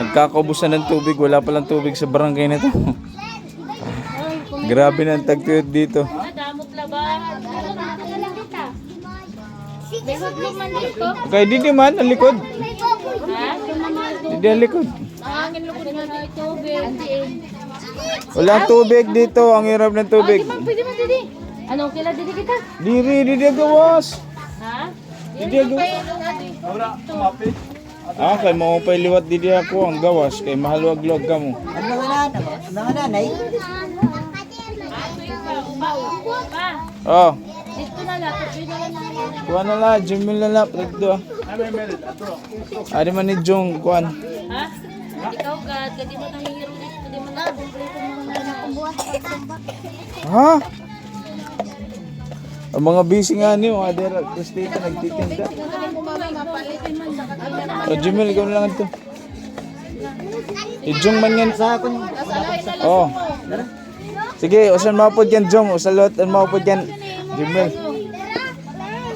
Nagkakaubusan ng tubig. Wala palang tubig sa barangay na to. Grabe na ang tagtuyot dito. May hublog man dito. Okay, di man ang likod. Ha? Di ang likod. Walang tubig dito. Ang hirap ng tubig. Pwede mo didi. Ano, kila didi kita? Diri, di ang gawas. Ha? Di ang gawas. Ah, kay mo pa liwat di di ako ang gawas kay mahalwag-log ka mo. Ang mga nanay, mga nanay, Oh, dito na lang. Na lang. kuha na la, Jimmy na la, pagdo. Ari man ni Jong, kuhan. Ha? Ikaw, God. Gadi mo nang hihiro dito. Gadi mo na. Ha? Ang mga busy nga niyo, mga dera, tapos dito nagtitinda. O Jimmy, ikaw na lang ito. I-jong man yan sa akin. Oh. Sige, usan mapod yan, Jong. Usalot, ang mapod yan. Jimmy.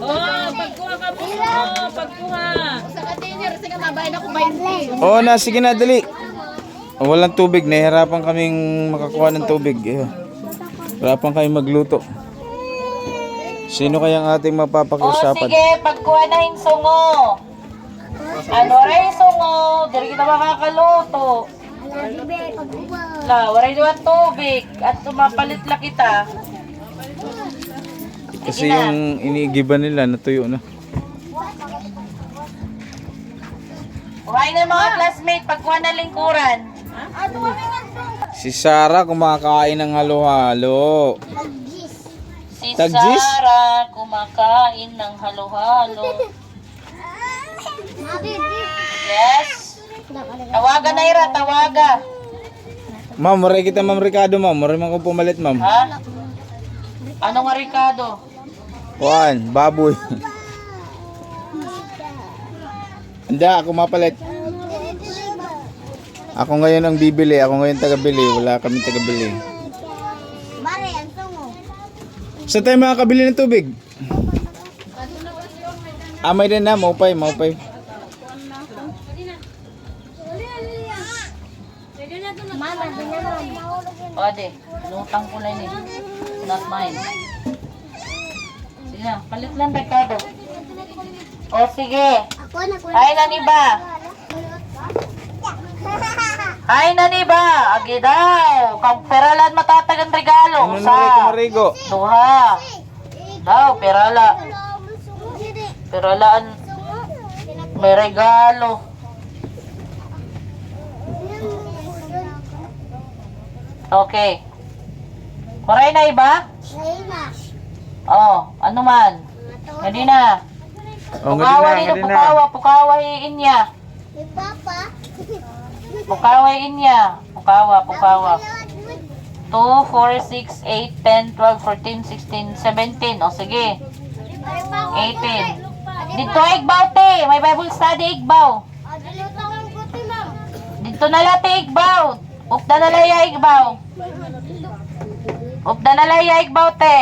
Oh, pagkuha ka mo. Oh, pagkuha. Sa container, sige mabayan ako 20. Oo na, sige na, dali. Oh, walang tubig, nahihirapan kaming makakuha ng tubig. Eh. Hirapan kami magluto. Sino kayang ating O mapapakiusapan? sige, pagkuha na yung sungo. Ano rin sungo? Dili kita makakaluto. La, waray naman tubig. At tumapalit la kita. Kasi yung inigiban nila, natuyo na. Kuhain na mga classmate, pagkuha na lingkuran. Si Sarah kumakain ng halo-halo. Si Tagjis? Sarah kumakain ng halo-halo. Yes. Tawaga na ira, tawaga. Ma'am, maray kita ma'am Ricardo ma'am. Maray man ko pumalit ma'am. Ha? Ano nga Ricardo? Kuan, baboy. Hindi, ako mapalit. Ako ngayon ang bibili. Ako ngayon tagabili. Wala kami tagabili. Sa tayo makakabili ng tubig? Ah, may din na. Maupay, maupay. O, de. Lutang ko lang eh. Not mine. Sige na, palit lang Ricardo. O, sige. Ay, naniba. Ay, naniba. Agi daw. Kag peralan matatagan regalo. Ano Sa na kumarigo? duha. Daw, perala. Peralaan. May regalo. Okay. Kuray na iba? Oh, ano man? Hindi na. Oh, Pukawa din na. pukawa, pukawa inya. Pukawa inya. Pukawa, pukawa. 2, 4, 6, 8, 10, 12, 14, 16, 17. O sige. 18. Dito igbaw te. May Bible study igbaw. Dito na lati igbaw. Upda na laya igbaw. Upda na laya igbaw te.